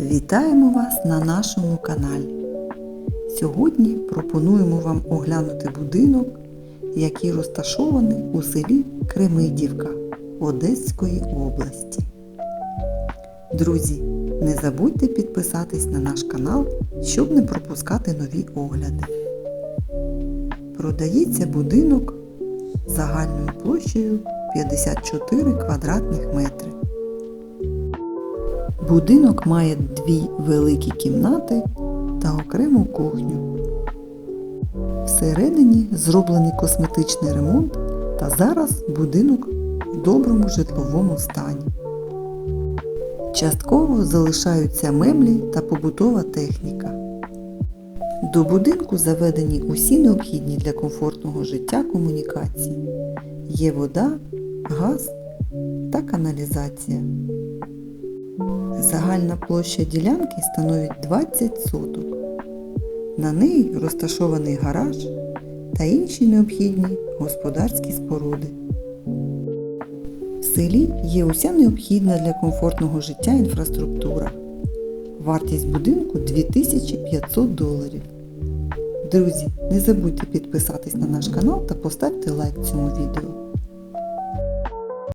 Вітаємо вас на нашому каналі. Сьогодні пропонуємо вам оглянути будинок, який розташований у селі Кремидівка Одеської області. Друзі, не забудьте підписатись на наш канал, щоб не пропускати нові огляди. Продається будинок загальною площею 54 квадратних метри. Будинок має дві великі кімнати та окрему кухню. Всередині зроблений косметичний ремонт та зараз будинок в доброму житловому стані. Частково залишаються меблі та побутова техніка. До будинку заведені усі необхідні для комфортного життя комунікації. Є вода, газ та каналізація. Загальна площа ділянки становить 20 соток. На неї розташований гараж та інші необхідні господарські споруди. В селі є уся необхідна для комфортного життя інфраструктура. Вартість будинку 2500 доларів. Друзі, не забудьте підписатись на наш канал та поставте лайк цьому відео.